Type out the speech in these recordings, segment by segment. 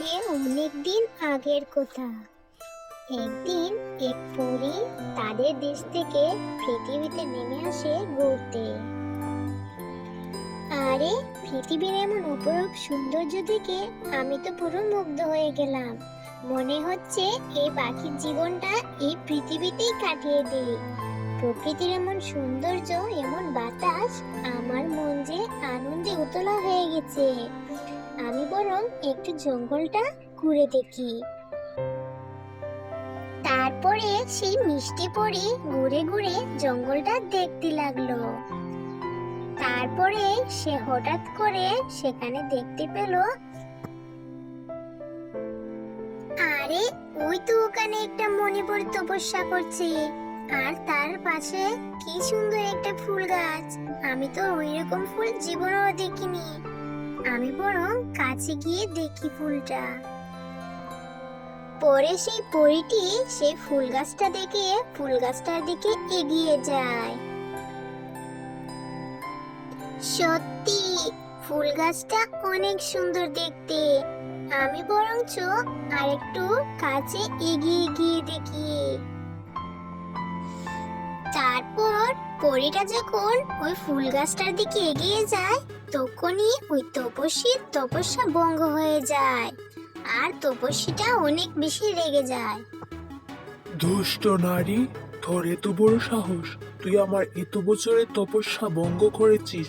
সে অনেক দিন আগের কথা। একদিন এক পরী তাদের দেশ থেকে পৃথিবীতে নেমে আসে ঘুরতে। আরে, পৃথিবীর এমন অপরূপ সৌন্দর্য দেখে আমি তো পুরো মুগ্ধ হয়ে গেলাম। মনে হচ্ছে এই বাকি জীবনটা এই পৃথিবীতেই কাটিয়ে দিই। প্রকৃতির এমন সৌন্দর্য, এমন বাতাস আমার মন যে আনন্দে উতলা হয়ে গেছে। আমি বরং একটু জঙ্গলটা ঘুরে দেখি। তারপরে সেই মিষ্টি পরি ঘুরে ঘুরে জঙ্গলটা দেখতে লাগল। তারপরে সে হঠাৎ করে সেখানে দেখতে পেল, আরে, ওই তো ওখানে একটা মণিপুর তপস্যা করছে। আর তার পাশে কি সুন্দর একটা ফুল গাছ। আমি তো ওই রকম ফুল জীবনেও দেখিনি। আমি বরং কাছে গিয়ে দেখি ফুলটা। পরে সেই পরিটি সেই ফুল গাছটা দেখে ফুল গাছটার দিকে এগিয়ে যায়। সত্যি, ফুল গাছটা অনেক সুন্দর দেখতে। আমি বরঞ্চ আরেকটু কাছে এগিয়ে গিয়ে দেখি। তারপর পরিটা যখন ওই ফুল গাছটার দিকে এগিয়ে যায়, তখনই ওই তপস্বীর তপস্যা ভঙ্গ হয়ে যায় আর তপস্বীটা অনেক বেশি রেগে যায়। দুষ্ট নারী, তোর এত বড় সাহস। তুই আমার এত বছরের তপস্যা ভঙ্গ করেছিস।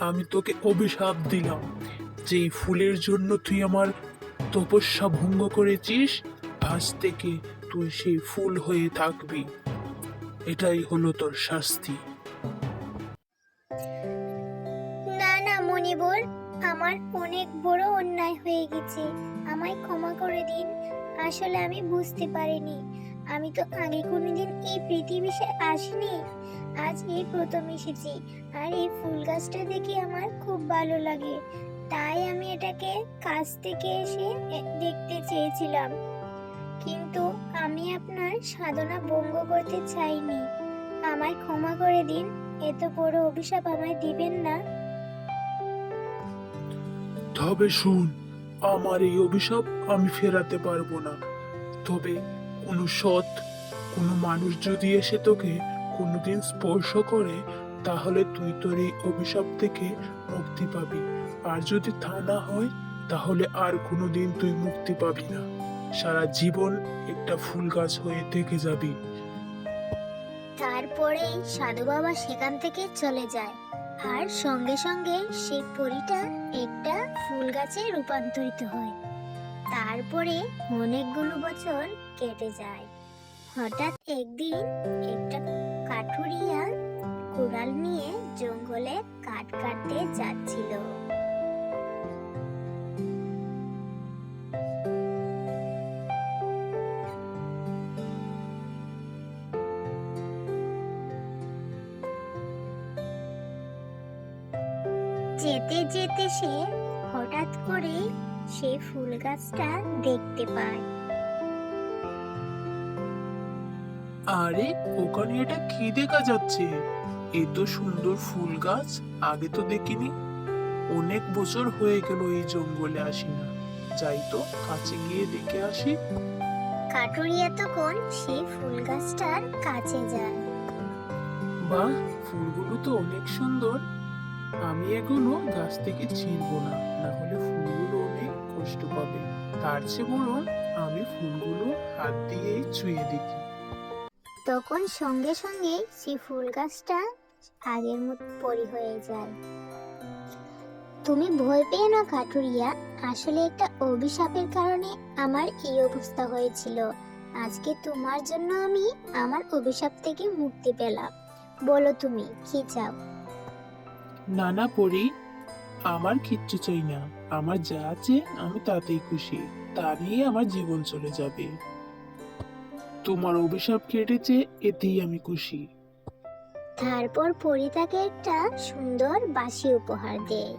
আমি তোকে অভিশাপ দিলাম। যে ফুলের জন্য তুই আমার তপস্যা ভঙ্গ করেছিস, আজ থেকে তুই সেই ফুল হয়ে থাকবি। এটাই হলো তোর শাস্তি। না না মনিবর আমার অনেক বড় অন্যায় হয়ে গেছে। আমায় ক্ষমা করে দিন। আসলে আমি বুঝতে পারিনি। আমি তো আগে কোনোদিন এই পৃথিবীতে আসিনি। আজ এই প্রথম এসেছি। আর এই ফুল গাছটা দেখে আমার খুব ভালো লাগে। তাই আমি এটাকে কাছ থেকে এসে দেখতে চেয়েছিলাম। কিন্তু আমি আপনার সাধনা ভঙ্গ করতে চাইনি। আমায় ক্ষমা করে দিন, এত বড় অভিশাপ আমায় দিবেন না। তবে শুন, আমার এই অভিশাপ আমি ফেরাতে পারব না। তবে কোনো সৎ, কোনো মানুষ যদি এসে তোকে কোনোদিন স্পর্শ করে, তাহলে তুই তোর এই অভিশাপ থেকে মুক্তি পাবি। আর যদি তা না হয়, তাহলে আর কোনোদিন তুই মুক্তি পাবি না। সারা জীবন একটা ফুল গাছ হয়ে থেকে যাবি। তারপরেই সাধু বাবা সেখান থেকে চলে যায়। আর সঙ্গে সঙ্গে সেই পরীটা একটা ফুল গাছে রূপান্তরিত হয়। তারপরে অনেকগুলো বছর কেটে যায়। হঠাৎ একদিন একটা কাঠুরিয়া কুড়াল নিয়ে জঙ্গলে কাঠ কাটতে যাচ্ছিল। যেতে যেতে সে হঠাৎ করে সে ফুল গাছটা দেখতে পায়। আরে ওখানে এটা কি দেখা যাচ্ছে? এত সুন্দর ফুল গাছ আগে তো দেখিনি। অনেক বছর হয়ে গেল এই জঙ্গলে আসি না। যাই তো কাছে গিয়ে দেখে আসি। কাটুরিয়া তখন সেই ফুল গাছটার কাছে যায়। বাহ ফুলগুলো তো অনেক সুন্দর। আমি এগুলো গাছ থেকে ছিঁড়বো না না হলে ফুলগুলো অনেক কষ্ট পাবে। তার চেয়ে বরং আমি ফুলগুলো হাত দিয়েই ছুঁয়ে দেখি। তখন সঙ্গে সঙ্গে সেই ফুল গাছটা আগের মতো পরি হয়ে যায়। তুমি ভয় পেয়ে না কাটুরিয়া আসলে একটা অভিশাপের কারণে আমার এই অবস্থা হয়েছিল। আজকে তোমার জন্য আমি আমার অভিশাপ থেকে মুক্তি পেলাম। বলো তুমি, কি চাও? নানা পরি, আমার কিচ্ছু চাই না। আমার যা আছে আমি তাতেই খুশি। তা নিয়ে আমার জীবন চলে যাবে। তোমার অভিশাপ কেটেছে, এতেই আমি খুশি। তারপর পরি তাকে একটা সুন্দর বাসি উপহার দেয়।